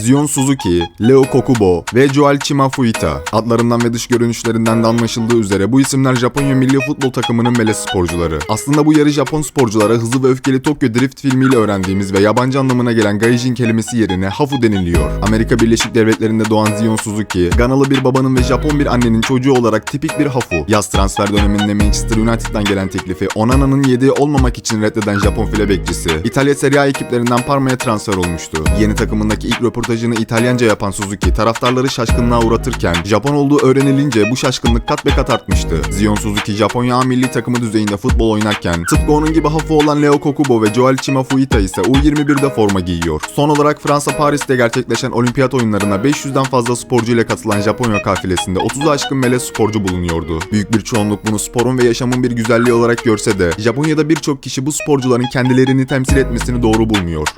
Zion Suzuki, Leo Kokubo ve Joel Chimafuita. Adlarından ve dış görünüşlerinden de anlaşıldığı üzere bu isimler Japonya milli futbol takımının melez sporcuları. Aslında bu yarı Japon sporculara Hızlı ve Öfkeli Tokyo Drift filmiyle öğrendiğimiz ve yabancı anlamına gelen gaijin kelimesi yerine hafu deniliyor. Amerika Birleşik Devletleri'nde doğan Zion Suzuki, Ganalı bir babanın ve Japon bir annenin çocuğu olarak tipik bir hafu. Yaz transfer döneminde Manchester United'dan gelen teklifi Onana'nın yediği olmamak için reddeden Japon file bekçisi, İtalya Serie A ekiplerinden Parma'ya transfer olmuştu. Yeni takımındaki ilk röportajını İtalyanca yapan Suzuki, taraftarları şaşkınlığa uğratırken Japon olduğu öğrenilince bu şaşkınlık kat be kat artmıştı. Zion Suzuki, Japonya milli takımı düzeyinde futbol oynarken, tıpkı onun gibi hafu olan Leo Kokubo ve Joel Chimafuita ise U21'de forma giyiyor. Son olarak Fransa Paris'te gerçekleşen olimpiyat oyunlarına 500'den fazla sporcu ile katılan Japonya kafilesinde 30'u aşkın melez sporcu bulunuyordu. Büyük bir çoğunluk bunu sporun ve yaşamın bir güzelliği olarak görse de Japonya'da birçok kişi bu sporcuların kendilerini temsil etmesini doğru bulmuyor.